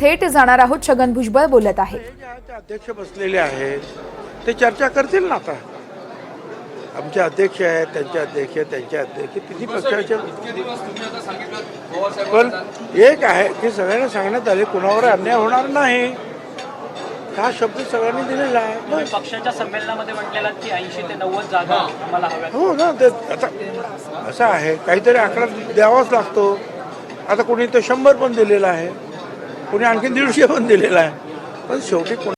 थेट जाणार आहोत छगन भुजबळ बोलत हे आहे. ते अध्यक्ष बसलेले आहेत ते चर्चा करतील ना आता. आमचे अध्यक्ष आहेत त्यांचे अध्यक्ष त्यांचे अध्यक्ष तिन्ही पक्षाचे इतके दिवस तुम्ही आता सांगितलं पवार पण साहेब एक आहे की सगळ्यांना सांगण्यात आले कुणावर अन्याय होणार नाही. हा शब्द सगळ्यांनी दिलेला आहे. पक्षाच्या संमेलनामध्ये म्हटलेला की ऐंशी ते नव्वद जागा हव्यात. हो ना ते आता असं आहे काहीतरी आकडा द्यावाच लागतो. आता कोणी तर शंभर पण दिलेला आहे. कोणी आणखी दीडशे पण दिलेला आहे. पण शेवटी कोण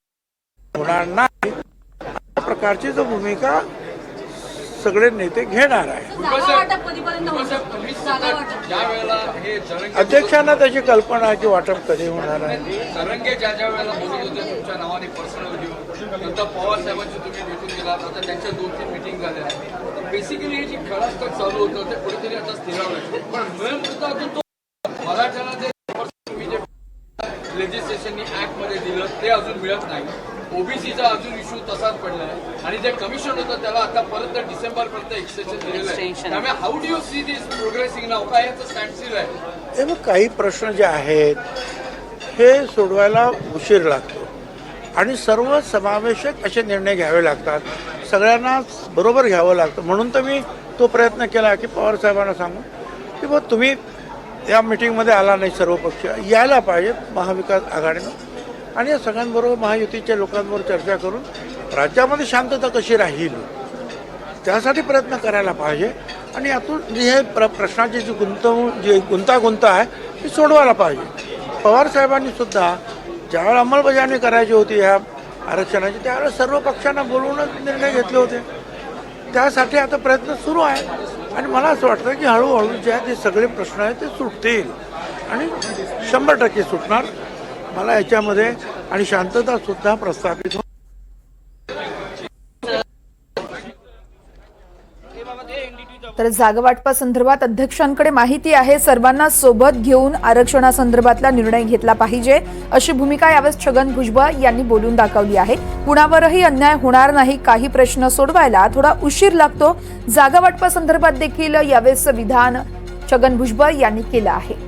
होणार नाही. प्रकारची जो भूमिका सगळे नेते घेणार आहे हे अध्यक्षांना त्याची कल्पना आहे की वाटप कधी होणार आहे. बेसिकली हे जी चालू होतं ते कुठेतरी आता स्थिरावलं. पण मेन मुद्दा अजून तो मराठ्यांना जे तुम्ही जे लेजिस्लेशननी ऍक्टमध्ये दिलं ते अजून मिळत नाही. ओबीसीचा अजून इश्यू तसाच पडलाय. आणि जे कमिशन होतं त्याला आता परत डिसेंबर पर्यंत एक्सटेन्शन दिलेलं आहे. त्यामुळे how do you see this progressing नाव काय याचं स्टँडस्टिल आहे? हे मग काही प्रश्न जे आहेत हे सोडवायला उशीर लागतो. आणि सर्व समावेशक असे निर्णय घ्यावे लागतात. सगळ्यांना बरोबर घ्यावं लागतं. म्हणून तर मी तो प्रयत्न केला की पवार साहेबांना सांगून की बघ तुम्ही या मिटिंगमध्ये आला नाही सर्व पक्ष यायला पाहिजे महाविकास आघाडीनं. आणि या सगळ्यांबरोबर महायुतीच्या लोकांबरोबर चर्चा करून राज्यामध्ये शांतता कशी राहील त्यासाठी प्रयत्न करायला पाहिजे. आणि यातून जी हे प्र प्रश्नाची जी गुंतवणूक जी गुंतागुंत आहे ती सोडवायला पाहिजे. पवार साहेबांनी सुद्धा ज्यावेळेला अंमलबजावणी करायची होती ह्या आरक्षणाची त्यावेळेला सर्व पक्षांना बोलवूनच निर्णय घेतले होते. त्यासाठी आता प्रयत्न सुरू आहे. आणि मला असं वाटतं की हळूहळू जे आहे ते सगळे प्रश्न आहेत ते सुटतील. आणि शंभर टक्के सुटणार. मला याच्यामध्ये आणि शांतता सुद्धा प्रस्थापित हो तर जागा अध्यक्षांकडे माहिती आहे सर्वांना सोबत घेऊन आरक्षणासंदर्भातला निर्णय घेतला पाहिजे अशी भूमिका यावेळेस छगन भुजबळ यांनी बोलून दाखवली आहे. कुणावरही अन्याय होणार नाही काही प्रश्न सोडवायला थोडा उशीर लागतो. जागावाटपा संदर्भात देखील यावेळेस विधान छगन भुजबळ यांनी केलं आहे.